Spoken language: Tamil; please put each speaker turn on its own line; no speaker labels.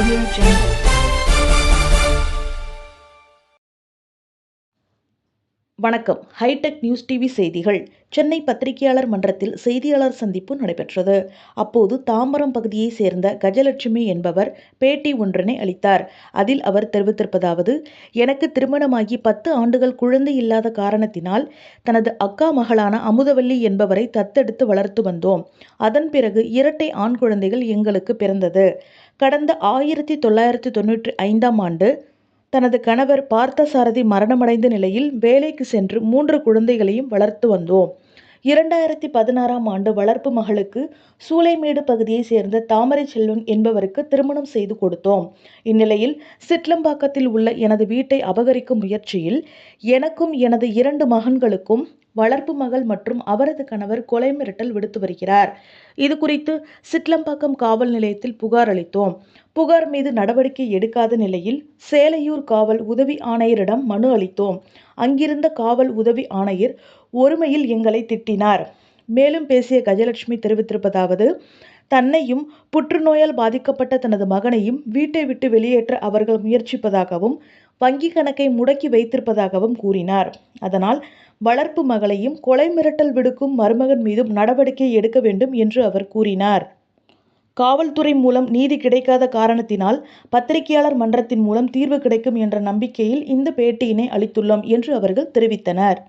Audio Jungle.
வணக்கம். ஹைடெக் நியூஸ் டிவி செய்திகள். சென்னை பத்திரிகையாளர் மன்றத்தில் செய்தியாளர் சந்திப்பு நடைபெற்றது. அப்போது தாம்பரம் பகுதியைச் சேர்ந்த கஜலட்சுமி என்பவர் பேட்டி ஒன்றினை அளித்தார். அதில் அவர் தெரிவித்திருப்பதாவது எனக்கு திருமணமாகி பத்து ஆண்டுகள் குழந்தை இல்லாத காரணத்தினால் தனது அக்கா மகளான அமுதவல்லி என்பவரை தத்தெடுத்து வளர்த்து வந்தோம். அதன் பிறகு இரட்டை ஆண் குழந்தைகள் எங்களுக்கு பிறந்தது. கடந்த ஆயிரத்தி தொள்ளாயிரத்தி தொண்ணூற்றி ஐந்தாம் ஆண்டு தனது கணவர் பார்த்தசாரதி மரணமடைந்த நிலையில் வேலைக்கு சென்று மூன்று குழந்தைகளையும் வளர்த்து வந்தோம். இரண்டாயிரத்தி பதினாறாம் ஆண்டு வளர்ப்பு மகளுக்கு சூளைமேடு பகுதியைச் சேர்ந்த தாமரை செல்வன் என்பவருக்கு திருமணம் செய்து கொடுத்தோம். இந்நிலையில் சிட்லம்பாக்கத்தில் உள்ள எனது வீட்டை அபகரிக்கும் முயற்சியில் எனக்கும் எனது இரண்டு மகன்களுக்கும் வளர்ப்பு மகள் மற்றும் அவரது கணவர் கொலை மிரட்டல் விடுத்து வருகிறார். இது குறித்து சிட்லம்பாக்கம் காவல் நிலையத்தில் புகார் அளித்தோம். புகார் மீது நடவடிக்கை எடுக்காத நிலையில் சேலையூர் காவல் உதவி ஆணையரிடம் மனு அளித்தோம். அங்கிருந்த காவல் உதவி ஆணையர் ஒருமையில் எங்களை திட்டினார். மேலும் பேசிய கஜலட்சுமி தெரிவித்திருப்பதாவது தன்னையும் புற்றுநோயால் பாதிக்கப்பட்ட தனது மகனையும் வீட்டை விட்டு வெளியேற்ற அவர்கள் முயற்சிப்பதாகவும் வங்கி கணக்கை முடக்கி வைத்திருப்பதாகவும் கூறினார். அதனால் வளர்ப்பு மகளையும் கொலை மிரட்டல் விடுக்கும் மருமகன் மீதும் நடவடிக்கை எடுக்க வேண்டும் என்று அவர் கூறினார். காவல்துறை மூலம் நீதி கிடைக்காத காரணத்தினால் பத்திரிகையாளர் மன்றத்தின் மூலம் தீர்வு கிடைக்கும் என்ற நம்பிக்கையில் இந்த பேட்டியினை அளித்துள்ளோம் என்று அவர்கள் தெரிவித்தனர்.